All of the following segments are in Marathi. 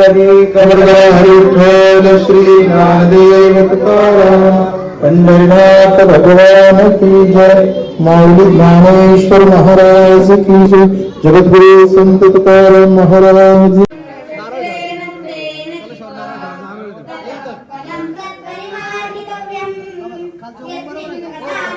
हरी विठ्ठल श्री ज्ञानदेव तुकाराम पंढरीनाथ भगवान की जय माऊली ज्ञानेश्वर महाराज की जय जगद्गुरु संत तुकाराम महाराज यते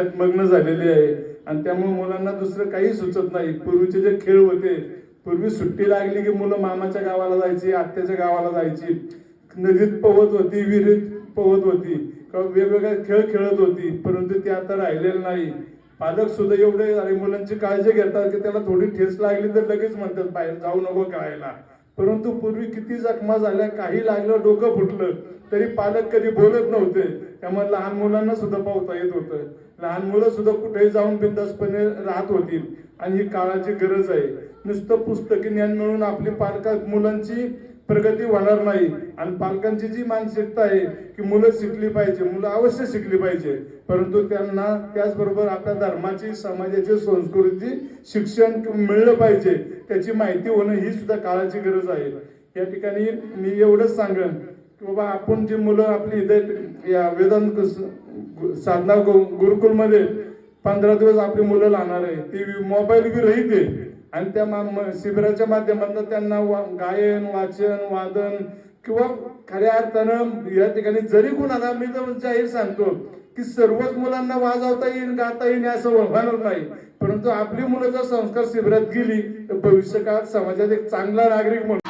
यात मग्न झालेली आहे. आणि त्यामुळे मुलांना दुसरं काही सुचत नाही. पूर्वीचे जे खेळ होते पूर्वी सुट्टी लागली की मुलं मामाच्या गावाला जायची आत्याच्या गावाला जायची. नदीत पोहत होती विहिरीत पोहत होती. किंवा वेगवेगळे खेळ खेळत होती. परंतु ते आता राहिलेलं नाही. पालक सुद्धा एवढे मुलांची काळजी घेतात की त्याला थोडी ठेस लागली तर लगेच म्हणतात बाहेर जाऊ नको खेळायला. परंतु पूर्वी किती जखमा झाल्या काही लागलं डोकं फुटलं तरी पालक कधी बोलत नव्हते. त्यामुळे लहान मुलांना सुद्धा पावता येत होतं. लहान मुलं सुद्धा कुठेही जाऊन बिंदासपणे राहत होती आणि ही काळाची गरज आहे. नुसतं पुस्तकी ज्ञान मिळून आपली पालक मुलांची प्रगती होणार नाही. आणि पालकांची जी मानसिकता आहे की मुलं शिकली पाहिजे मुलं अवश्य शिकली पाहिजे. परंतु त्यांना त्याचबरोबर आपल्या धर्माची समाजाची संस्कृतीची शिक्षण मिळलं पाहिजे त्याची माहिती होणं ही सुद्धा काळाची गरज आहे. या ठिकाणी मी एवढंच सांगेन की बाबा आपण जी मुलं आपली इथे या वेदांत साधना गुरुकुलमध्ये पंधरा दिवस आपली मुलं लावणार आहे ती मोबाईल बी रहित आहे. आणि त्या मा- शिबिराच्या माध्यमातून त्यांना वा- गायन वाचन वादन किंवा खऱ्या अर्थानं या ठिकाणी जरी कुणाला मी तर जाहीर सांगतो की सर्वच मुलांना वाजवता येईल गाता येईल असं होणार नाही. परंतु आपली मुलं जर संस्कार शिबिरात गेली तर भविष्य काळात समाजात एक चांगला नागरिक म्हणून